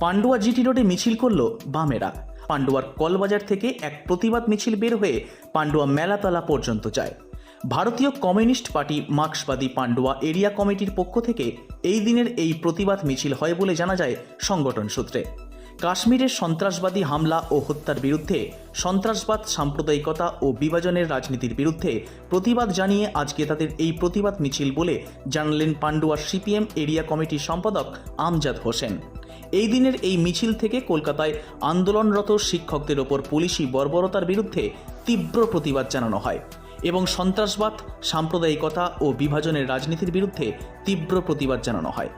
Pandua GT রোডে মিছিল করল বামেরা। পান্ডুয়ার কলবাজার থেকে এক প্রতিবাদ মিছিল বের হয়ে পান্ডুয়া মেলাতলা পর্যন্ত যায়। ভারতীয় কমিউনিস্ট পার্টি মার্ক্সবাদী পান্ডুয়া এরিয়া কমিটির পক্ষ থেকে এই দিনের এই প্রতিবাদ মিছিল হয় বলে জানা যায় সংগঠন সূত্রে। কাশ্মীরের সন্ত্রাসবাদী হামলা ও হত্যার বিরুদ্ধে সন্ত্রাসবাদ, সাম্প্রদায়িকতা ও বিভাজনের রাজনীতির বিরুদ্ধে প্রতিবাদ জানিয়ে আজকে তাদের এই প্রতিবাদ মিছিল বলে জানালেন পান্ডুয়ার সিপিএম এরিয়া কমিটির সম্পাদক আমজাদ হোসেন। এই দিনের এই মিছিল থেকে কলকাতায় আন্দোলনরত শিক্ষকদের ওপর পুলিশি বর্বরতার বিরুদ্ধে তীব্র প্রতিবাদ জানানো হয় এবং সন্ত্রাসবাদ, সাম্প্রদায়িকতা ও বিভাজনের রাজনীতির বিরুদ্ধে তীব্র প্রতিবাদ জানানো হয়।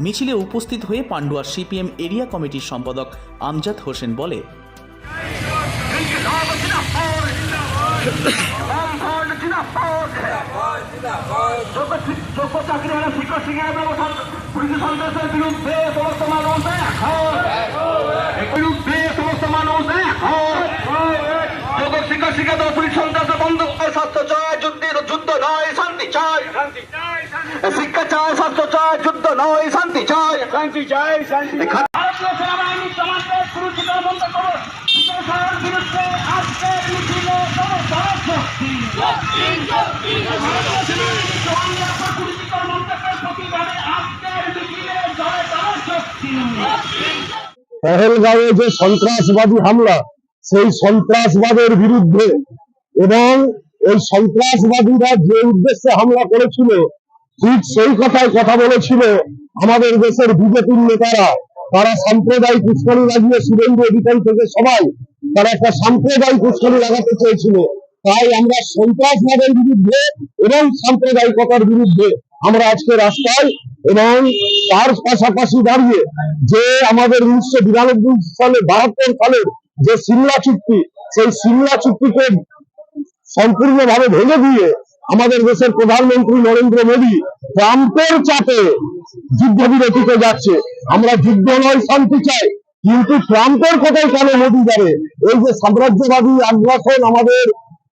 মিছিলে উপস্থিত হয়ে পান্ডুয়া সিপিএম এরিয়া কমিটির সম্পাদক আমজাদ হোসেন বলে। সমস্ত মানুষ শিক্ষক শিক্ষিকা শিক্ষা চায় স্বাস্থ্য চায় যুদ্ধ নয় শান্তি চায়। শান্তি চায় শান্তি ভারতীয় সেনাবাহিনী কমান্ডার সুরক্ষিত বন্ধ করো বিরুদ্ধে আজকে মিছিলে জনতার পহেলগাঁওয়ে যে সন্ত্রাসবাদী হামলা সেই সন্ত্রাসবাদের বিরুদ্ধে এবং এই সন্ত্রাসবাদীরা যে উদ্দেশ্যে হামলা করেছিল, ঠিক সেই কথায় কথা বলেছিল আমাদের দেশের বিজেপির নেতারা। তারা সাম্প্রদায়িক উস্কানি লাগিয়ে শুভেন্দু অধিকারী থেকে সবাই তারা একটা সাম্প্রদায়িক উস্কানি লাগাতে চেয়েছিল। তাই আমরা সন্ত্রাসবাদের বিরুদ্ধে এবং সাম্প্রদায়িকতার বিরুদ্ধে আমরা আজকে রাস্তায় এবং তার পাশাপাশি দাঁড়িয়ে যে আমাদের উনিশশো বিরানব্বই সালে, বাহাত্তর সালের যে সিমলা চুক্তি, সেই সিমলা চুক্তিকে সম্পূর্ণভাবে ভেঙে দিয়ে আমাদের দেশের প্রধানমন্ত্রী নরেন্দ্র মোদী ট্রাম্পের চাপে যুদ্ধবিরতিতে যাচ্ছে। আমরা যুদ্ধ নয়, শান্তি চাই। কিন্তু ট্রাম্পের কথাই কেন মোদী যাবে এই যে সাম্রাজ্যবাদী আগ্রাসন আমাদের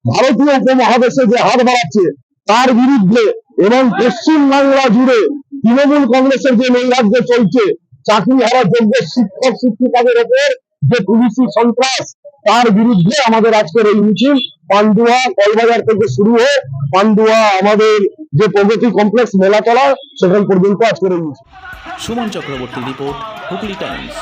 ভারতীয় উপমহাদেশে যে হাত বাড়াচ্ছে, তার বিরুদ্ধে এবং পশ্চিম বাংলা জুড়ে তৃণমূল কংগ্রেসের যে নৈরাজ্য চলছে চাকরি হারা যোগ্য শিক্ষক, শিক্ষিকাদের ওপর যে পুলিশি সন্ত্রাস তার বিরুদ্ধে আমাদের আজকের এই মিছিল, পান্ডুয়া কলবাজার থেকে শুরু হয়ে পান্ডুয়া আমাদের যে প্রগতি কমপ্লেক্স মেলা চলা সেখান পর্যন্ত আজকের এই মিছিল। Suman Chakraborty report Hooghly times